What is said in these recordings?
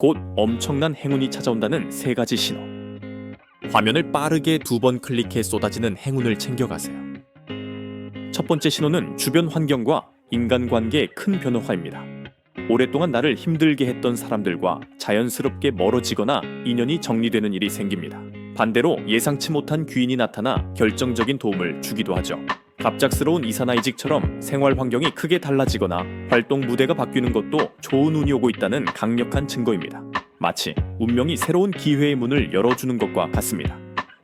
곧 엄청난 행운이 찾아온다는 세 가지 신호. 화면을 빠르게 두 번 클릭해 쏟아지는 행운을 챙겨가세요. 첫 번째 신호는 주변 환경과 인간관계의 큰 변화입니다. 오랫동안 나를 힘들게 했던 사람들과 자연스럽게 멀어지거나 인연이 정리되는 일이 생깁니다. 반대로 예상치 못한 귀인이 나타나 결정적인 도움을 주기도 하죠. 갑작스러운 이사나 이직처럼 생활 환경이 크게 달라지거나 활동 무대가 바뀌는 것도 좋은 운이 오고 있다는 강력한 증거입니다. 마치 운명이 새로운 기회의 문을 열어주는 것과 같습니다.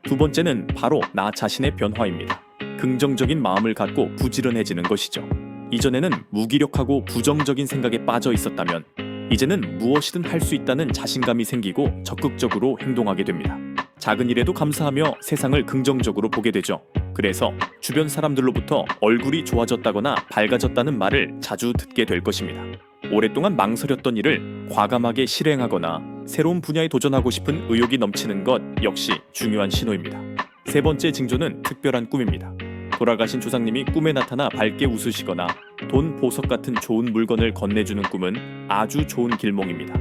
두 번째는 바로 나 자신의 변화입니다. 긍정적인 마음을 갖고 부지런해지는 것이죠. 이전에는 무기력하고 부정적인 생각에 빠져 있었다면 이제는 무엇이든 할 수 있다는 자신감이 생기고 적극적으로 행동하게 됩니다. 작은 일에도 감사하며 세상을 긍정적으로 보게 되죠. 그래서 주변 사람들로부터 얼굴이 좋아졌다거나 밝아졌다는 말을 자주 듣게 될 것입니다. 오랫동안 망설였던 일을 과감하게 실행하거나 새로운 분야에 도전하고 싶은 의욕이 넘치는 것 역시 중요한 신호입니다. 세 번째 징조는 특별한 꿈입니다. 돌아가신 조상님이 꿈에 나타나 밝게 웃으시거나 돈, 보석 같은 좋은 물건을 건네주는 꿈은 아주 좋은 길몽입니다.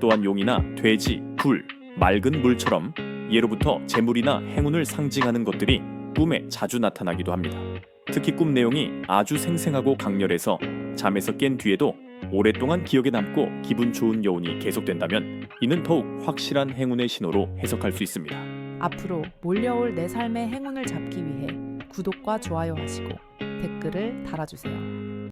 또한 용이나 돼지, 불, 맑은 물처럼 예로부터 재물이나 행운을 상징하는 것들이 꿈에 자주 나타나기도 합니다. 특히 꿈 내용이 아주 생생하고 강렬해서 잠에서 깬 뒤에도 오랫동안 기억에 남고 기분 좋은 여운이 계속된다면 이는 더욱 확실한 행운의 신호로 해석할 수 있습니다. 앞으로 몰려올 내 삶의 행운을 잡기 위해 구독과 좋아요 하시고 댓글을 달아주세요.